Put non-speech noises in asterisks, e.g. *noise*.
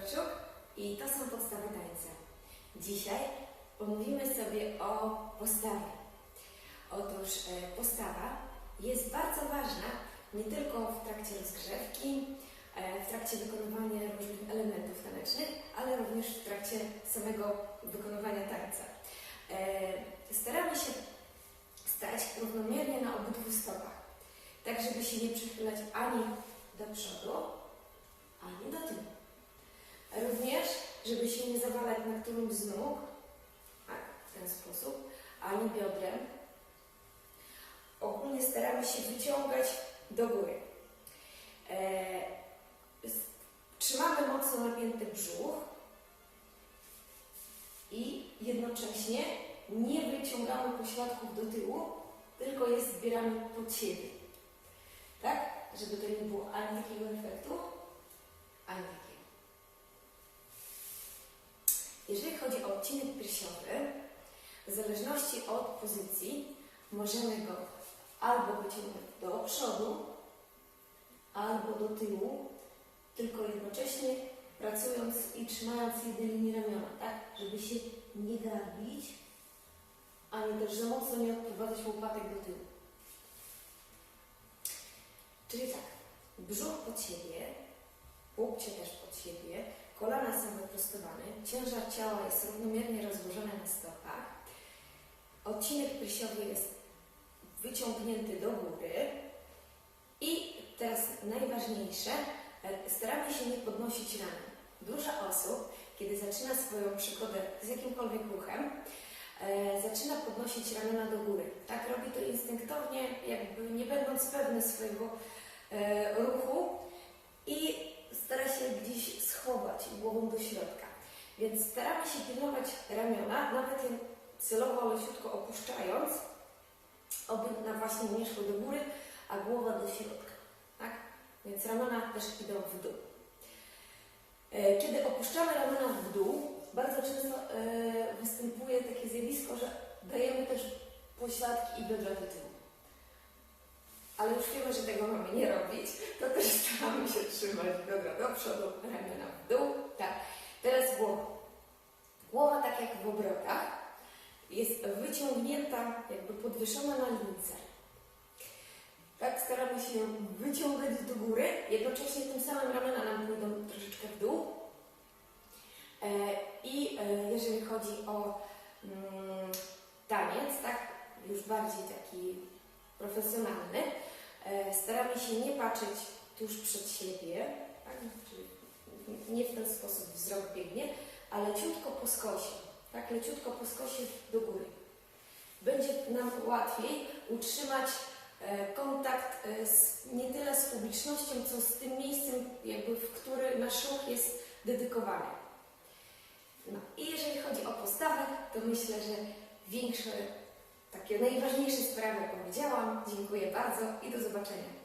Gregorczuk i to są podstawy tańca. Dzisiaj pomówimy sobie o postawie. Otóż e, postawa jest bardzo ważna nie tylko w trakcie rozgrzewki, e, w trakcie wykonywania różnych elementów tanecznych, ale również w trakcie samego wykonywania tańca. E, Staramy się stać równomiernie na obydwu stopach, tak żeby się nie przychylać ani do przodu, ani do tyłu. Również, żeby się nie zawalać na którymś z nóg, tak, w ten sposób, ani biodrem. Ogólnie staramy się wyciągać do góry. E, trzymamy mocno napięty brzuch i jednocześnie nie wyciągamy pośladków do tyłu, tylko je zbieramy pod siebie. Tak? Żeby to nie było ani takiego efektu, ani takiego. Jeżeli chodzi o odcinek piersiowy, w zależności od pozycji możemy go albo wyciągnąć do przodu, albo do tyłu, tylko jednocześnie pracując i trzymając linii ramiona, tak? Żeby się nie gabić, ani też za mocno nie odprowadzać łopatek do tyłu. Czyli tak, brzuch pod siebie, łokcie też pod siebie, kolana są wyprostowane, ciężar ciała jest równomiernie rozłożony na stopach, odcinek piersiowy jest wyciągnięty do góry i teraz najważniejsze, staramy się nie podnosić ramion. Dużo osób, kiedy zaczyna swoją przygodę z jakimkolwiek ruchem, e, zaczyna podnosić ramiona do góry. Tak robi to instynktownie, jakby nie będąc pewny swojego ruchu i stara się gdzieś schować głową do środka. Więc staramy się pilnować ramiona, nawet je celowo leciutko opuszczając, oby na właśnie nie do góry, a głowa do środka. Tak? Więc ramiona też idą w dół. E, Kiedy opuszczamy ramiona w dół, bardzo często e, występuje takie zjawisko, że dajemy też pośladki i biodra do tyłu. Ale już wiemy, że tego mamy nie robić, to też *laughs* staramy się trzymać biodra do przodu, ramiona w dół. Tak. Teraz głowa. Głowa, tak jak w obrotach, jest wyciągnięta, jakby podwyższona na lince. Tak, staramy się wyciągać do góry, jednocześnie tym samym ramiona nam pójdą troszeczkę w dół. E, I e, jeżeli chodzi o mm, taniec, tak, już bardziej taki profesjonalny, staramy się nie patrzeć tuż przed siebie, tak, czyli nie w ten sposób wzrok biegnie, ale leciutko po skosie, tak, leciutko po skosie do góry. Będzie nam łatwiej utrzymać e, kontakt e, z, nie tyle z publicznością, co z tym miejscem, jakby, w który nasz ruch jest dedykowany. No i jeżeli chodzi o postawę, to myślę, że większe, takie najważniejsze sprawy powiedziałam. Dziękuję bardzo i do zobaczenia.